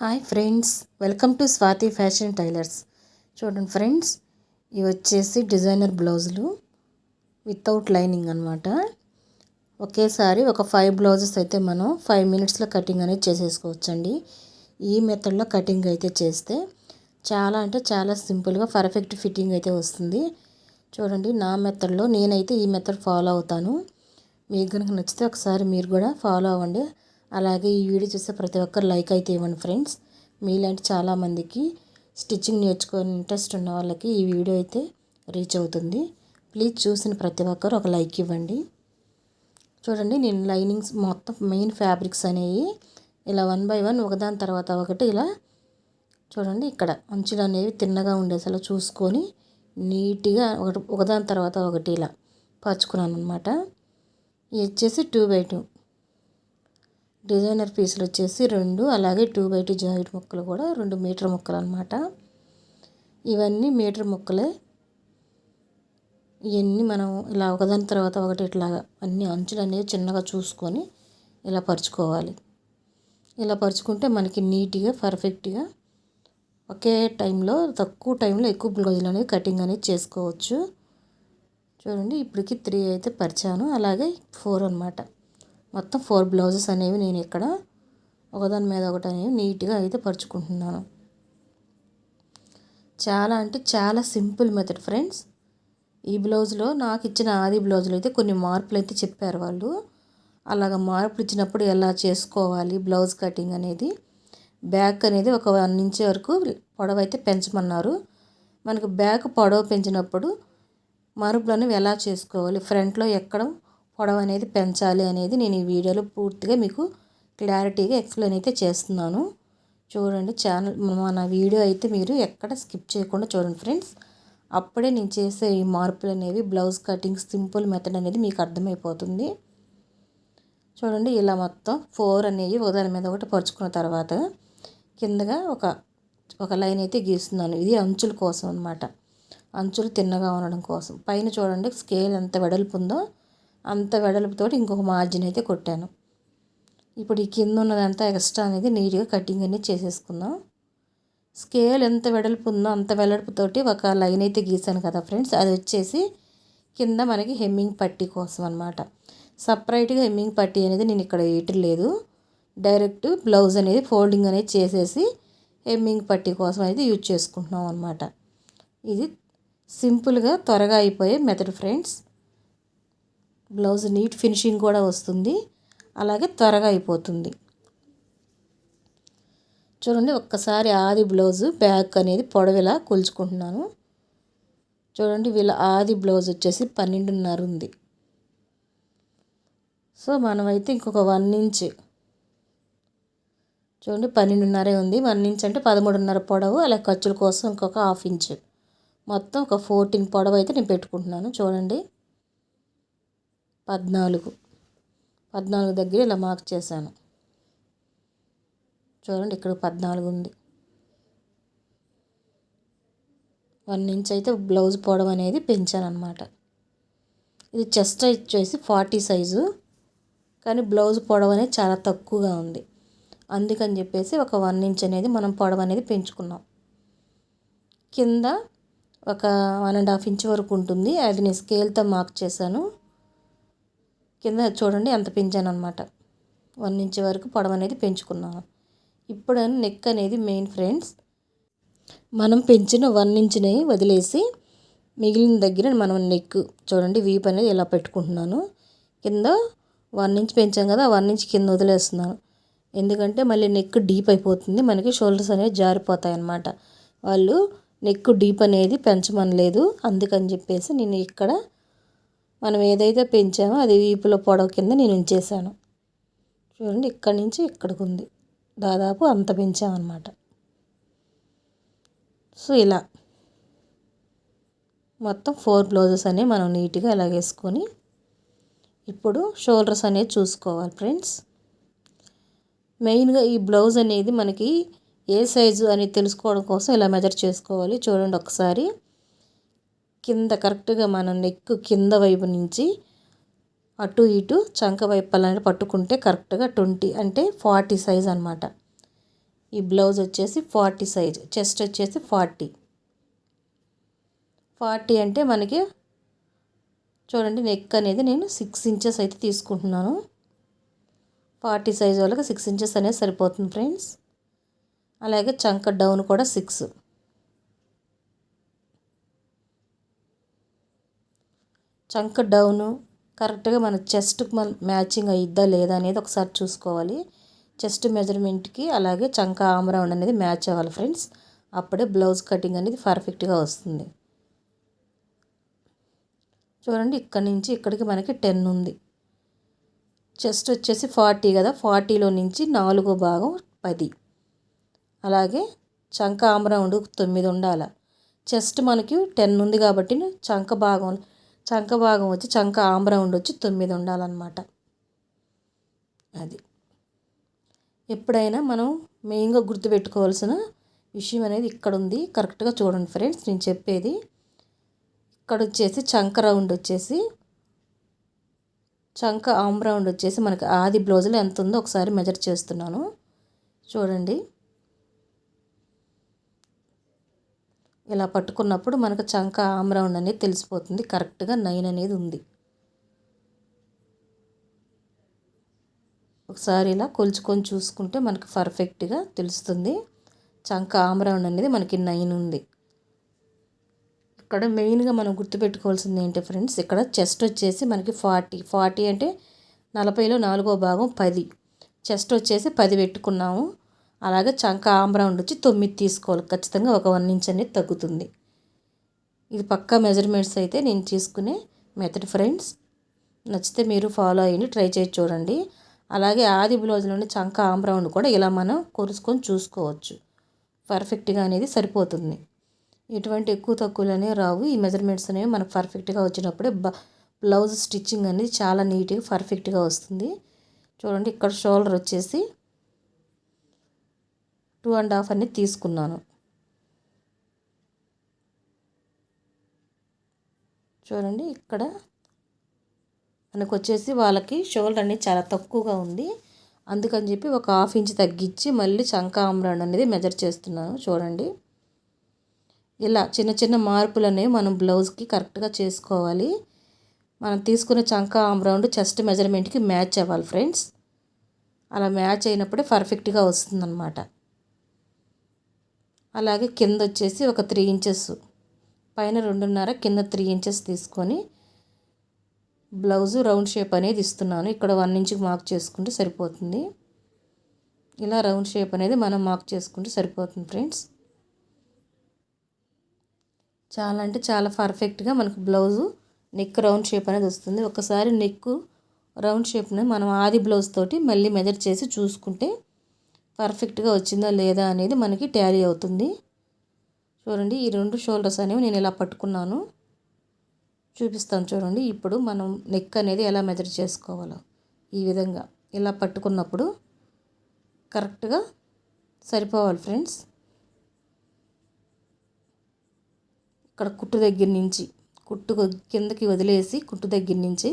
Hi friends welcome to Swathi fashion tailors. చూడండి friends ఇవి వచ్చేసి డిజైనర్ బ్లౌజులు వితౌట్ లైనింగ్ అనమాట ఒకేసారి ఒక ఫైవ్ బ్లౌజెస్ అయితే మనం ఫైవ్ మినిట్స్లో కటింగ్ అనేది చేసేసుకోవచ్చండి. ఈ మెథడ్లో కటింగ్ అయితే చేస్తే చాలా అంటే చాలా సింపుల్గా పర్ఫెక్ట్ ఫిట్టింగ్ అయితే వస్తుంది. చూడండి నా మెథడ్లో నేనైతే ఈ మెథడ్ ఫాలో అవుతాను. మీకు కనుక నచ్చితే ఒకసారి మీరు కూడా ఫాలో అవ్వండి. అలాగే ఈ వీడియో చూస్తే ప్రతి ఒక్కరు లైక్ అయితే ఇవ్వండి ఫ్రెండ్స్. మీలాంటి చాలామందికి స్టిచ్చింగ్ నేర్చుకొని ఇంట్రెస్ట్ ఉన్న వాళ్ళకి ఈ వీడియో అయితే రీచ్ అవుతుంది. ప్లీజ్ చూసిన ప్రతి ఒక్కరు ఒక లైక్ ఇవ్వండి. చూడండి నేను లైనింగ్స్ మొత్తం మెయిన్ ఫ్యాబ్రిక్స్ అనేవి ఇలా వన్ బై వన్ ఒకదాని తర్వాత ఒకటి ఇలా చూడండి ఇక్కడ అంచులు అనేవి తిన్నగా ఉండేసలా చూసుకొని నీట్గా ఒకటి ఒకదాని తర్వాత ఒకటి ఇలా పరుచుకున్నాను అనమాట ఇది వచ్చేసి టూ బై టూ డిజైనర్ పీసులు వచ్చేసి రెండు అలాగే టూ బై టూ జాయింట్ ముక్కలు కూడా రెండు మీటర్ ముక్కలు అనమాట ఇవన్నీ మీటర్ ముక్కలే. ఇవన్నీ మనం ఇలా ఒకదాని తర్వాత ఒకటి ఇట్లాగా అన్ని అంచులు అనేవి చిన్నగా చూసుకొని ఇలా పరుచుకోవాలి. ఇలా పరుచుకుంటే మనకి నీట్గా పర్ఫెక్ట్గా ఒకే టైంలో తక్కువ టైంలో ఎక్కువ బ్లౌజులు అనేవి కటింగ్ అనేది చేసుకోవచ్చు. చూడండి ఇప్పటికి త్రీ అయితే పరిచాను. అలాగే ఫోర్ అనమాట మొత్తం ఫోర్ బ్లౌజెస్ అనేవి నేను ఇక్కడ ఒకదాని మీద ఒకటి అనేవి నీట్గా అయితే పరుచుకుంటున్నాను. చాలా అంటే చాలా సింపుల్ మెథడ్ ఫ్రెండ్స్. ఈ బ్లౌజ్లో నాకు ఇచ్చిన ఆది బ్లౌజులు అయితే కొన్ని మార్పులు అయితే చెప్పారు వాళ్ళు. అలాగ మార్పులు ఇచ్చినప్పుడు ఎలా చేసుకోవాలి బ్లౌజ్ కటింగ్ అనేది. బ్యాక్ అనేది ఒక వన్ ఇంచ్ వరకు పొడవు అయితే పెంచమన్నారు. మనకు బ్యాక్ పొడవు పెంచినప్పుడు మరుపులు అనేవి ఎలా చేసుకోవాలి ఫ్రంట్లో ఎక్కడ పొడవు అనేది పెంచాలి అనేది నేను ఈ వీడియోలో పూర్తిగా మీకు క్లారిటీగా ఎక్స్ప్లెయిన్ అయితే చేస్తున్నాను. చూడండి ఛానల్ మన వీడియో అయితే మీరు ఎక్కడ స్కిప్ చేయకుండా చూడండి ఫ్రెండ్స్. అప్పుడే నేను చేసే ఈ మార్పులు అనేవి బ్లౌజ్ కటింగ్ సింపుల్ మెథడ్ అనేది మీకు అర్థమైపోతుంది. చూడండి ఇలా మొత్తం ఫోర్ అనేవి ఒకదాని మీద ఒకటి పరుచుకున్న తర్వాత కిందగా ఒక ఒక లైన్ అయితే గీస్తున్నాను. ఇది అంచుల కోసం అనమాట అంచులు తిన్నగా ఉండడం కోసం. పైన చూడండి స్కేల్ ఎంత వెడల్పు ఉందో అంత వెడల్పుతోటి ఇంకొక మార్జిన్ అయితే కొట్టాను. ఇప్పుడు ఈ కింద ఉన్నదంతా ఎక్స్ట్రా అనేది నీట్గా కటింగ్ అనేది చేసేసుకుందాం. స్కేల్ ఎంత వెడల్పు ఉందో అంత వెడల్పుతోటి ఒక లైన్ అయితే గీసాను కదా ఫ్రెండ్స్. అది వచ్చేసి కింద మనకి హెమ్మింగ్ పట్టీ కోసం అనమాట సపరేట్గా హెమ్మింగ్ పట్టీ అనేది నేను ఇక్కడ వేయటం లేదు. డైరెక్ట్ బ్లౌజ్ అనేది ఫోల్డింగ్ అనేది చేసేసి హెమ్మింగ్ పట్టీ కోసం అయితే యూజ్ చేసుకుంటున్నాం అనమాట ఇది సింపుల్గా త్వరగా అయిపోయే method friends blouse neat finishing కూడా వస్తుంది. అలాగే త్వరగా అయిపోతుంది. చూడండి ఒక్కసారి ఆది బ్లౌజ్ బ్యాక్ అనేది పొడవిలా కొలుచుకుంటున్నాను. చూడండి వీళ్ళ ఆది బ్లౌజ్ వచ్చేసి పన్నెండున్నర ఉంది. సో మనమైతే ఇంకొక వన్ ఇంచ్ చూడండి పన్నెండున్నరే ఉంది. వన్ ఇంచ్ అంటే పదమూడున్నర పొడవు అలా ఖర్చుల కోసం ఇంకొక హాఫ్ ఇంచ్. మొత్తం ఒక ఫోర్టీన్ పొడవు అయితే నేను పెట్టుకుంటున్నాను. చూడండి. పద్నాలుగు. పద్నాలుగు దగ్గర ఇలా మార్క్ చేశాను. చూడండి ఇక్కడ పద్నాలుగు ఉంది. వన్ ఇంచ్ అయితే బ్లౌజ్ పొడవు అనేది పెంచాను అనమాట ఇది చెస్ట్ వచ్చేసి ఫార్టీ సైజు. కానీ బ్లౌజ్ పొడవు అనేది చాలా తక్కువగా ఉంది. అందుకని చెప్పేసి ఒక వన్ ఇంచ్ అనేది మనం పొడవు అనేది పెంచుకున్నాం. కింద ఒక వన్ అండ్ హాఫ్ ఇంచ్ వరకు ఉంటుంది. అది నేను స్కేల్తో మార్క్ చేశాను. కింద చూడండి ఎంత పెంచాను అనమాట వన్ ఇంచ్ వరకు పొడవు అనేది పెంచుకున్నాను. ఇప్పుడు నెక్ అనేది మెయిన్ ఫ్రెండ్స్ మనం పెంచిన వన్ ఇంచ్ని వదిలేసి మిగిలిన దగ్గర మనం నెక్ చూడండి వీప్ అనేది ఇలా పెట్టుకుంటున్నాను. కింద వన్ ఇంచ్ పెంచాం కదా వన్ ఇంచ్ కింద వదిలేస్తున్నాను. ఎందుకంటే మళ్ళీ నెక్ డీప్ అయిపోతుంది. మనకి షోల్డర్స్ అనేవి జారిపోతాయి అన్నమాట. వాళ్ళు నెక్ డీప్ అనేది పెంచమనలేదు. అందుకని చెప్పేసి నేను ఇక్కడ మనం ఏదైతే పెంచామో అది వీపులో పొడవు కింద నేను ఉంచేసాను చూడండి ఇక్కడి నుంచి ఇక్కడికి ఉంది. దాదాపు అంత పెంచామన్నమాట సో ఇలా. మొత్తం ఫోర్ బ్లౌజెస్ అనేవి మనం నీట్గా ఇలా వేసుకొని ఇప్పుడు షోల్డర్స్ అనేవి చూసుకోవాలి ఫ్రెండ్స్ మెయిన్గా ఈ బ్లౌజ్ అనేది మనకి ఏ సైజు అని తెలుసుకోవడం కోసం ఇలా మెజర్ చేసుకోవాలి. చూడండి ఒకసారి. కింద కరెక్ట్గా మనం నెక్ కింద వైపు నుంచి అటు ఇటు చంక వైపులనే పట్టుకుంటే కరెక్ట్గా ట్వంటీ అంటే ఫార్టీ సైజ్ అనమాట ఈ బ్లౌజ్ వచ్చేసి ఫార్టీ సైజ్. చెస్ట్ వచ్చేసి ఫార్టీ. ఫార్టీ అంటే మనకి చూడండి నెక్ అనేది నేను సిక్స్ ఇంచెస్ అయితే తీసుకుంటున్నాను. ఫార్టీ సైజ్ వాళ్ళకి సిక్స్ ఇంచెస్ అనేది సరిపోతుంది ఫ్రెండ్స్. అలాగే చంక డౌన్ కూడా సిక్స్. చంక డౌను కరెక్ట్గా మన చెస్ట్కి మన మ్యాచింగ్ అయిద్దా లేదా అనేది ఒకసారి చూసుకోవాలి. చెస్ట్ మెజర్మెంట్కి అలాగే చంక ఆమ్రౌండ్ అనేది మ్యాచ్ అవ్వాలి ఫ్రెండ్స్. అప్పుడే బ్లౌజ్ కటింగ్ అనేది పర్ఫెక్ట్గా వస్తుంది. చూడండి ఇక్కడ నుంచి ఇక్కడికి మనకి టెన్ ఉంది. చెస్ట్ వచ్చేసి ఫార్టీ కదా ఫార్టీలో నుంచి నాలుగో భాగం పది. అలాగే చంక ఆమ్రౌండ్ తొమ్మిది ఉండాలి. చెస్ట్ మనకి టెన్ ఉంది కాబట్టి చంక భాగం చంక భాగం వచ్చి చంక ఆమ్రౌండ్ వచ్చి తొమ్మిది ఉండాలన్నమాట. అది. ఎప్పుడైనా మనం మెయిన్గా గుర్తుపెట్టుకోవాల్సిన విషయం అనేది ఇక్కడ ఉంది. కరెక్ట్గా చూడండి ఫ్రెండ్స్ నేను చెప్పేది. ఇక్కడ వచ్చేసి చంక రౌండ్ వచ్చేసి చంక ఆమ్ రౌండ్ వచ్చేసి మనకి ఆది బ్లౌజ్లో ఎంత ఉందో ఒకసారి మెజర్ చేస్తున్నాను. చూడండి. ఇలా పట్టుకున్నప్పుడు మనకు చంక ఆమ్ రౌండ్ అనేది తెలిసిపోతుంది. కరెక్ట్గా నైన్ అనేది ఉంది. ఒకసారి ఇలా కొలుచుకొని చూసుకుంటే మనకు పర్ఫెక్ట్గా తెలుస్తుంది. చంక ఆమ్ రౌండ్ అనేది మనకి నైన్ ఉంది. ఇక్కడ మెయిన్గా మనం గుర్తుపెట్టుకోవాల్సింది ఏంటి ఫ్రెండ్స్ ఇక్కడ చెస్ట్ వచ్చేసి మనకి ఫార్టీ. ఫార్టీ అంటే నలభైలో నాలుగో భాగం పది. చెస్ట్ వచ్చేసి పది పెట్టుకున్నాము. అలాగే చంక ఆంబ్రౌండ్ వచ్చి తొమ్మిది తీసుకోవాలి. ఖచ్చితంగా ఒక వన్ ఇంచ్ అనేది తగ్గుతుంది. ఇది పక్కా మెజర్మెంట్స్ అయితే నేను తీసుకునే మెథడ్ ఫ్రెండ్స్. నచ్చితే మీరు ఫాలో అయ్యండి ట్రై చేసి చూడండి. అలాగే ఆది బ్లౌజ్లోని చంక ఆంబ్రౌండ్ కూడా ఇలా మనం కొలుసుకొని చూసుకోవచ్చు. పర్ఫెక్ట్గా అనేది సరిపోతుంది. ఎటువంటి ఎక్కువ తక్కువలు అనేవి రావు. ఈ మెజర్మెంట్స్ అనేవి మనకు పర్ఫెక్ట్గా వచ్చినప్పుడే బ్లౌజ్ స్టిచ్చింగ్ అనేది చాలా నీట్గా పర్ఫెక్ట్గా వస్తుంది. చూడండి ఇక్కడ షోల్డర్ వచ్చేసి టూ అండ్ హాఫ్ అనేది తీసుకున్నాను. చూడండి ఇక్కడ మనకు వచ్చేసి వాళ్ళకి షోల్డర్ అనేది చాలా తక్కువగా ఉంది. అందుకని చెప్పి ఒక హాఫ్ ఇంచ్ తగ్గించి మళ్ళీ చంకా ఆమ్రాన్ అనేది మెజర్ చేస్తున్నాను. చూడండి. ఇలా చిన్న చిన్న మార్పులనే మనం బ్లౌజ్కి కరెక్ట్గా చేసుకోవాలి. మనం తీసుకున్న చంక ఆమ్ రౌండ్ చెస్ట్ మెజర్మెంట్కి మ్యాచ్ అవ్వాలి ఫ్రెండ్స్. అలా మ్యాచ్ అయినప్పుడే పర్ఫెక్ట్గా వస్తుందన్నమాట. అలాగే కింద వచ్చేసి ఒక త్రీ ఇంచెస్ పైన రెండున్నర కింద త్రీ ఇంచెస్ తీసుకొని బ్లౌజు రౌండ్ షేప్ అనేది ఇస్తున్నాను. ఇక్కడ వన్ ఇంచ్కి మార్క్ చేసుకుంటే సరిపోతుంది. ఇలా రౌండ్ షేప్ అనేది మనం మార్క్ చేసుకుంటే సరిపోతుంది ఫ్రెండ్స్. చాలా అంటే చాలా పర్ఫెక్ట్గా మనకు బ్లౌజు నెక్ రౌండ్ షేప్ అనేది వస్తుంది. ఒకసారి నెక్ రౌండ్ షేప్ని మనం ఆది బ్లౌజ్ తోటి మళ్ళీ మెజర్ చేసి చూసుకుంటే పర్ఫెక్ట్గా వచ్చిందా లేదా అనేది మనకి ట్యారీ అవుతుంది. చూడండి ఈ రెండు షోల్డర్స్ అనేవి నేను ఇలా పట్టుకున్నాను. చూపిస్తాను చూడండి ఇప్పుడు మనం నెక్ అనేది ఎలా మెజర్ చేసుకోవాలో. ఈ విధంగా ఇలా పట్టుకున్నప్పుడు కరెక్ట్గా సరిపోవాలి ఫ్రెండ్స్ ఇక్కడ కుట్టు దగ్గర నుంచి కుట్టు కిందకి వదిలేసి కుట్టు దగ్గర నుంచి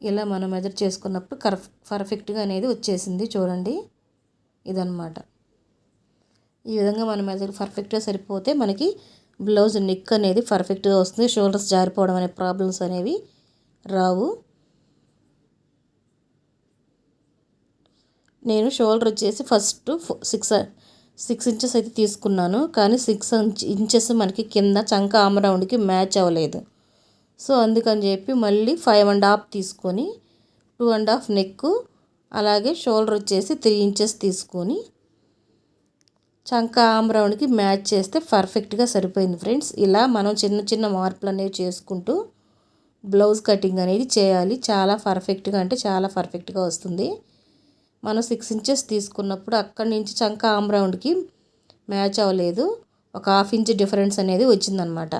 ఇలా మనం మెజర్ చేసుకున్నప్పుడు కర్ పర్ఫెక్ట్గా అనేది వచ్చేసింది చూడండి. ఇదనమాట ఈ విధంగా మనం మెజర్ పర్ఫెక్ట్గా సరిపోతే మనకి బ్లౌజ్ నిక్ అనేది పర్ఫెక్ట్గా వస్తుంది. షోల్డర్స్ జారిపోవడం అనే ప్రాబ్లమ్స్ అనేవి రావు. నేను షోల్డర్ వచ్చేసి ఫస్ట్ సిక్స్ సిక్స్ ఇంచెస్ అయితే తీసుకున్నాను కానీ సిక్స్ ఇంచెస్ మనకి కింద చంక ఆమ్ రౌండ్కి మ్యాచ్ అవ్వలేదు. సో అందుకని చెప్పి మళ్ళీ ఫైవ్ అండ్ హాఫ్ తీసుకొని టూ అండ్ హాఫ్ నెక్ అలాగే షోల్డర్ వచ్చేసి త్రీ ఇంచెస్ తీసుకొని చంక ఆమ్ రౌండ్కి మ్యాచ్ చేస్తే పర్ఫెక్ట్గా సరిపోయింది ఫ్రెండ్స్. ఇలా మనం చిన్న చిన్న మార్పులు అనేవి చేసుకుంటూ బ్లౌజ్ కటింగ్ అనేది చేయాలి. చాలా పర్ఫెక్ట్గా అంటే చాలా పర్ఫెక్ట్గా వస్తుంది. మనం సిక్స్ ఇంచెస్ తీసుకున్నప్పుడు అక్కడి నుంచి చంక ఆమ్ రౌండ్కి మ్యాచ్ అవ్వలేదు. ఒక హాఫ్ ఇంచ్ డిఫరెన్స్ అనేది వచ్చిందనమాట.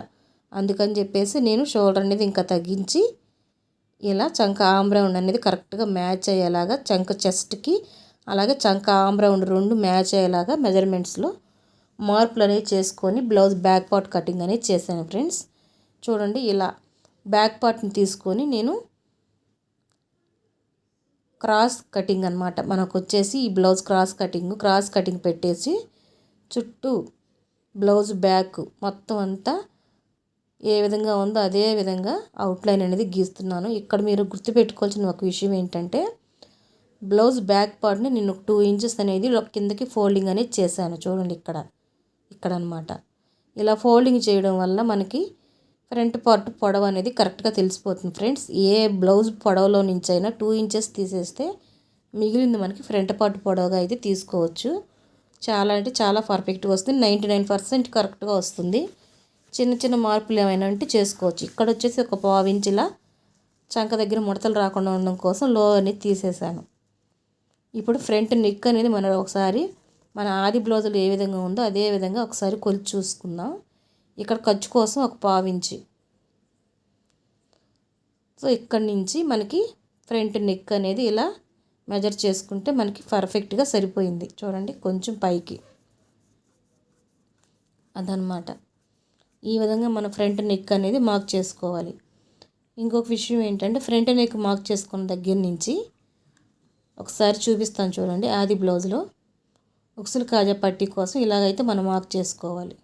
అందుకని చెప్పేసి నేను షోల్డర్ అనేది ఇంకా తగ్గించి ఇలా చంక ఆమ్ రౌండ్ అనేది కరెక్ట్గా మ్యాచ్ అయ్యేలాగా చంక చెస్ట్కి అలాగే చంక ఆమ్ రౌండ్ రెండు మ్యాచ్ అయ్యేలాగా మెజర్మెంట్స్లో మార్పులు అనేవి చేసుకొని బ్లౌజ్ బ్యాక్ పార్ట్ కటింగ్ అనేది చేశాను ఫ్రెండ్స్ చూడండి ఇలా బ్యాక్ పార్ట్ని తీసుకొని నేను క్రాస్ కటింగ్ అనమాట మనకు వచ్చేసి ఈ blouse cross cutting cross cutting పెట్టేసి చుట్టూ బ్లౌజ్ బ్యాక్ మొత్తం అంతా ఏ విధంగా ఉందో అదే విధంగా అవుట్లైన్ అనేది గీస్తున్నాను. ఇక్కడ మీరు గుర్తుపెట్టుకోవాల్సిన ఒక విషయం ఏంటంటే బ్లౌజ్ బ్యాక్ పార్ట్ని నేను టూ ఇంచెస్ అనేది కిందకి ఫోల్డింగ్ అనేది చేశాను. చూడండి ఇక్కడ ఇక్కడ అనమాట ఇలా ఫోల్డింగ్ చేయడం వల్ల మనకి ఫ్రంట్ పార్ట్ పొడవు అనేది కరెక్ట్గా తెలిసిపోతుంది ఫ్రెండ్స్. ఏ బ్లౌజ్ పొడవులో నుంచి అయినా టూ ఇంచెస్ తీసేస్తే మిగిలింది మనకి ఫ్రంట్ పార్ట్ పొడవుగా అయితే తీసుకోవచ్చు. చాలా అంటే చాలా పర్ఫెక్ట్గా వస్తుంది. నైంటీ నైన్ పర్సెంట్ కరెక్ట్గా వస్తుంది. చిన్న చిన్న మార్పులు ఏమైనా ఉంటే చేసుకోవచ్చు. ఇక్కడ వచ్చేసి ఒక పావు ఇంచులా చంక దగ్గర ముడతలు రాకుండా ఉండడం కోసం లో అనేది తీసేసాను. ఇప్పుడు ఫ్రంట్ నెక్ అనేది మనం ఒకసారి మన ఆది బ్లౌజులు ఏ విధంగా ఉందో అదే విధంగా ఒకసారి కొలిచి చూసుకుందాం. ఇక్కడ ఖర్చు కోసం ఒక పావించి సో ఇక్కడి నుంచి మనకి ఫ్రంట్ నెక్ అనేది ఇలా మెజర్ చేసుకుంటే మనకి పర్ఫెక్ట్గా సరిపోయింది. చూడండి కొంచెం పైకి. అదనమాట ఈ విధంగా మన ఫ్రంట్ నెక్ అనేది మార్క్ చేసుకోవాలి. ఇంకొక విషయం ఏంటంటే ఫ్రంట్ నెక్ మార్క్ చేసుకున్న దగ్గర నుంచి ఒకసారి చూపిస్తాను చూడండి ఆది బ్లౌజ్లో. ఉక్సులు కాజా పట్టీ కోసం ఇలాగైతే మనం మార్క్ చేసుకోవాలి.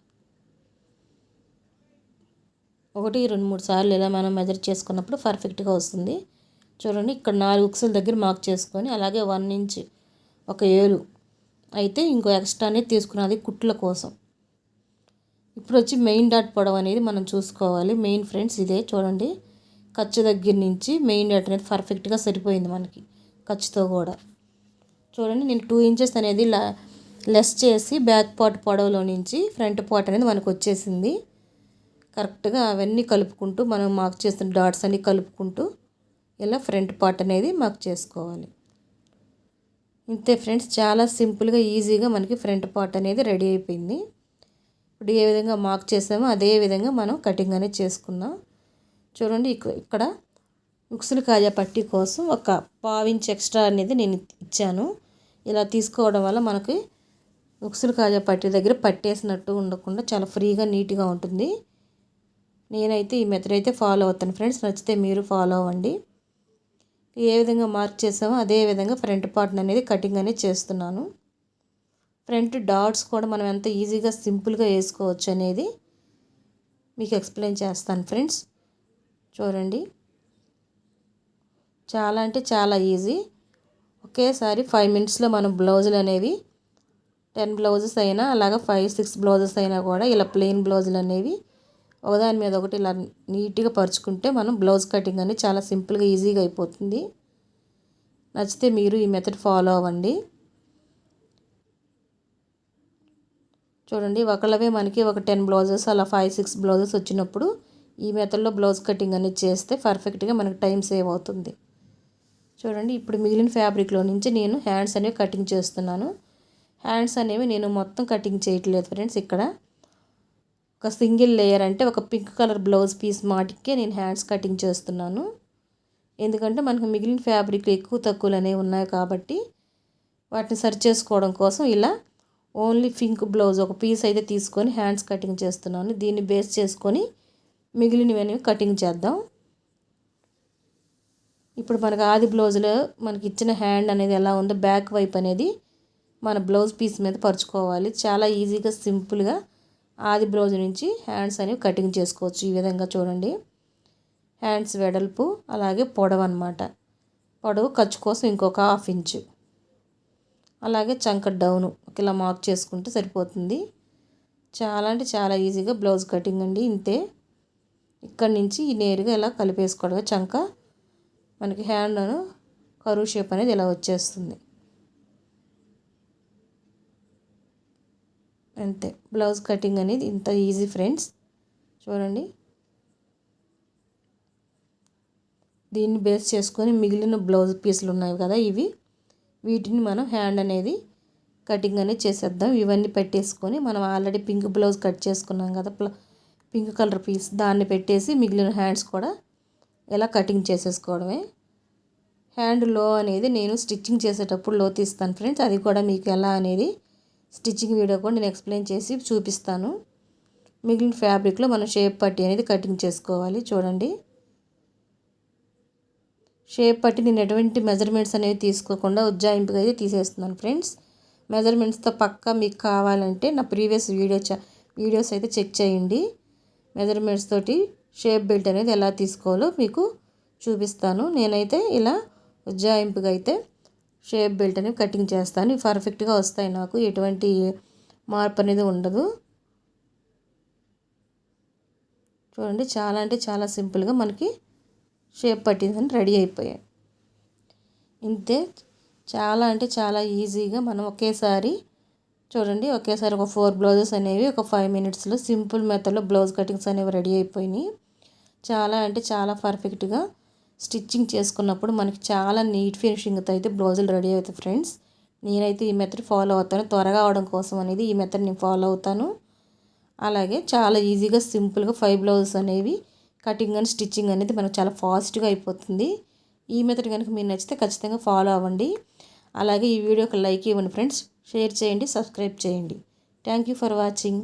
ఒకటి రెండు మూడు సార్లు ఇలా మనం మెజర్ చేసుకున్నప్పుడు పర్ఫెక్ట్గా వస్తుంది. చూడండి ఇక్కడ నాలుగు ఉక్సుల దగ్గర మార్క్ చేసుకొని అలాగే వన్ ఇంచ్ ఒక ఏలు అయితే ఇంకో ఎక్స్ట్రా అనేది తీసుకున్నది కుట్ల కోసం. ఇప్పుడు వచ్చి మెయిన్ డాట్ పొడవు అనేది మనం చూసుకోవాలి. మెయిన్ ఫ్రెండ్స్ ఇదే చూడండి. ఖర్చు దగ్గర నుంచి మెయిన్ డాట్ అనేది పర్ఫెక్ట్గా సరిపోయింది మనకి ఖర్చుతో కూడా. చూడండి నేను టూ ఇంచెస్ అనేది లెస్ చేసి బ్యాక్ పార్ట్ పొడవులో నుంచి ఫ్రంట్ పార్ట్ అనేది మనకు వచ్చేసింది. కరెక్ట్గా అవన్నీ కలుపుకుంటూ మనం మార్క్ చేస్తున్న డాట్స్ అన్నీ కలుపుకుంటూ ఇలా ఫ్రంట్ పార్ట్ అనేది మార్క్ చేసుకోవాలి. ఇంతే ఫ్రెండ్స్ చాలా సింపుల్గా ఈజీగా మనకి ఫ్రంట్ పార్ట్ అనేది రెడీ అయిపోయింది. ఇప్పుడు ఏ విధంగా మార్క్ చేసామో అదే విధంగా మనం కటింగ్ అనేది చేసుకుందాం. చూడండి ఇక్కడ ఉక్సులు కాజా పట్టీ కోసం ఒక పావించ్ ఎక్స్ట్రా అనేది నేను ఇచ్చాను. ఇలా తీసుకోవడం వల్ల మనకి ఉక్సులు కాజా పట్టి దగ్గర పట్టేసినట్టు ఉండకుండా చాలా ఫ్రీగా నీట్గా ఉంటుంది. నేనైతే ఈ మెథడ్ అయితే ఫాలో అవుతాను ఫ్రెండ్స్ నచ్చితే మీరు ఫాలో అవ్వండి. ఏ విధంగా మార్క్ చేసామో అదే విధంగా ఫ్రంట్ పార్ట్ అనేది కటింగ్ అనేది చేస్తున్నాను. ఫ్రంట్ డాట్స్ కూడా మనం ఎంత ఈజీగా సింపుల్గా వేసుకోవచ్చు అనేది మీకు ఎక్స్ప్లెయిన్ చేస్తాను ఫ్రెండ్స్ చూడండి. చాలా అంటే చాలా ఈజీ ఒకేసారి ఫైవ్ మినిట్స్లో మనం బ్లౌజులు అనేవి టెన్ బ్లౌజెస్ అయినా అలాగా ఫైవ్ సిక్స్ బ్లౌజెస్ అయినా కూడా ఇలా ప్లెయిన్ బ్లౌజులు అనేవి ఒకదాని మీద ఒకటి ఇలా నీట్గా పరుచుకుంటే మనం బ్లౌజ్ కటింగ్ అని చాలా సింపుల్గా ఈజీగా అయిపోతుంది. నచ్చితే మీరు ఈ మెథడ్ ఫాలో అవ్వండి. చూడండి ఒకళ్ళవే మనకి ఒక టెన్ బ్లౌజెస్ అలా ఫైవ్ సిక్స్ బ్లౌజెస్ వచ్చినప్పుడు ఈ మెథడ్లో బ్లౌజ్ కటింగ్ అనేది చేస్తే పర్ఫెక్ట్గా మనకు టైం సేవ్ అవుతుంది. చూడండి ఇప్పుడు మిగిలిన ఫ్యాబ్రిక్లో నుంచి నేను హ్యాండ్స్ అనేవి కటింగ్ చేస్తున్నాను. హ్యాండ్స్ అనేవి నేను మొత్తం కటింగ్ చేయట్లేదు ఫ్రెండ్స్ ఇక్కడ. ఒక సింగిల్ లేయర్ అంటే ఒక పింక్ కలర్ బ్లౌజ్ పీస్ మాటికే నేను హ్యాండ్స్ కటింగ్ చేస్తున్నాను. ఎందుకంటే మనకు మిగిలిన ఫ్యాబ్రిక్ ఎక్కువ తక్కువలు అనేవి ఉన్నాయి కాబట్టి వాటిని సర్చ్ చేసుకోవడం కోసం ఇలా ఓన్లీ పింక్ బ్లౌజ్ ఒక పీస్ అయితే తీసుకొని హ్యాండ్స్ కటింగ్ చేస్తున్నాను. దీన్ని బేస్ చేసుకొని మిగిలినవి కటింగ్ చేద్దాం. ఇప్పుడు మనకు ఆది బ్లౌజ్లో మనకి ఇచ్చిన హ్యాండ్ అనేది ఎలా ఉందో బ్యాక్ వైపు అనేది మన బ్లౌజ్ పీస్ మీద పరుచుకోవాలి. చాలా ఈజీగా సింపుల్గా ఆది బ్లౌజ్ నుంచి హ్యాండ్స్ అనేవి కటింగ్ చేసుకోవచ్చు. ఈ విధంగా చూడండి. హ్యాండ్స్ వెడల్పు అలాగే పొడవు అనమాట పొడవు ఖర్చు కోసం ఇంకొక హాఫ్ ఇంచు. అలాగే చంక డౌను ఇలా మార్క్ చేసుకుంటే సరిపోతుంది. చాలా అంటే చాలా ఈజీగా బ్లౌజ్ కటింగ్ అండి ఇంతే. ఇక్కడి నుంచి నేరుగా ఇలా కలిపేసుకోవడమే. చంక మనకి హ్యాండ్ కరువు షేప్ అనేది ఇలా వచ్చేస్తుంది. అంతే. బ్లౌజ్ కటింగ్ అనేది ఇంత ఈజీ ఫ్రెండ్స్. చూడండి. దీన్ని బేస్ చేసుకొని మిగిలిన బ్లౌజ్ పీసులు ఉన్నాయి కదా ఇవి. వీటిని మనం హ్యాండ్ అనేది కటింగ్ అనేది చేసేద్దాం. ఇవన్నీ పెట్టేసుకొని మనం ఆల్రెడీ పింక్ బ్లౌజ్ కట్ చేసుకున్నాం కదా. పింక్ కలర్ పీస్ దాన్ని పెట్టేసి మిగిలిన హ్యాండ్స్ కూడా ఇలా కటింగ్ చేసేసుకోవడమే. హ్యాండ్లో అనేది నేను స్టిచ్చింగ్ చేసేటప్పుడు లో తీస్తాను ఫ్రెండ్స్. అది కూడా మీకు ఎలా అనేది స్టిచ్చింగ్ వీడియో కూడా నేను ఎక్స్ప్లెయిన్ చేసి చూపిస్తాను. మిగిలిన ఫ్యాబ్రిక్లో మనం షేప్ పట్టి అనేది కటింగ్ చేసుకోవాలి. చూడండి. షేప్ పట్టి నేను ఎటువంటి మెజర్మెంట్స్ అనేవి తీసుకోకుండా ఉజ్జాయింపుగా అయితే తీసేస్తున్నాను ఫ్రెండ్స్. మెజర్మెంట్స్తో పక్కా మీకు కావాలంటే నా ప్రీవియస్ వీడియో వీడియోస్ అయితే చెక్ చేయండి. మెజర్మెంట్స్ తోటి షేప్ బెల్ట్ అనేది ఎలా తీసుకోవాలో మీకు చూపిస్తాను. నేనైతే ఇలా ఉజ్జాయింపుగా అయితే షేప్ బెల్ట్ అనేవి కటింగ్ చేస్తాను. ఇవి పర్ఫెక్ట్గా వస్తాయి నాకు. ఎటువంటి మార్పు అనేది ఉండదు. చూడండి చాలా అంటే చాలా సింపుల్గా మనకి షేప్ పట్టిందని రెడీ అయిపోయాయి. ఇంతే. చాలా అంటే చాలా ఈజీగా మనం ఒకేసారి చూడండి ఒకేసారి ఒక ఫోర్ బ్లౌజెస్ అనేవి ఒక ఫైవ్ మినిట్స్లో సింపుల్ మెథడ్లో బ్లౌజ్ కటింగ్స్ అనేవి రెడీ అయిపోయినాయి. చాలా అంటే చాలా పర్ఫెక్ట్గా స్టిచ్చింగ్ చేసుకున్నప్పుడు మనకి చాలా నీట్ ఫినిషింగ్తో అయితే బ్లౌజులు రెడీ అవుతాయి ఫ్రెండ్స్. నేనైతే ఈ మెథడ్ ఫాలో అవుతాను. త్వరగా అవడం కోసం అనేది ఈ మెథడ్ నేను ఫాలో అవుతాను. అలాగే చాలా ఈజీగా సింపుల్గా ఫైవ్ బ్లౌజెస్ అనేవి కటింగ్ అండ్ స్టిచ్చింగ్ అనేది మనకు చాలా ఫాస్ట్గా అయిపోతుంది. ఈ మెథడ్ కనుక మీరు నచ్చితే ఖచ్చితంగా ఫాలో అవ్వండి. అలాగే ఈ వీడియోకి లైక్ ఇవ్వండి ఫ్రెండ్స్. షేర్ చేయండి సబ్స్క్రైబ్ చేయండి. Thank you for watching.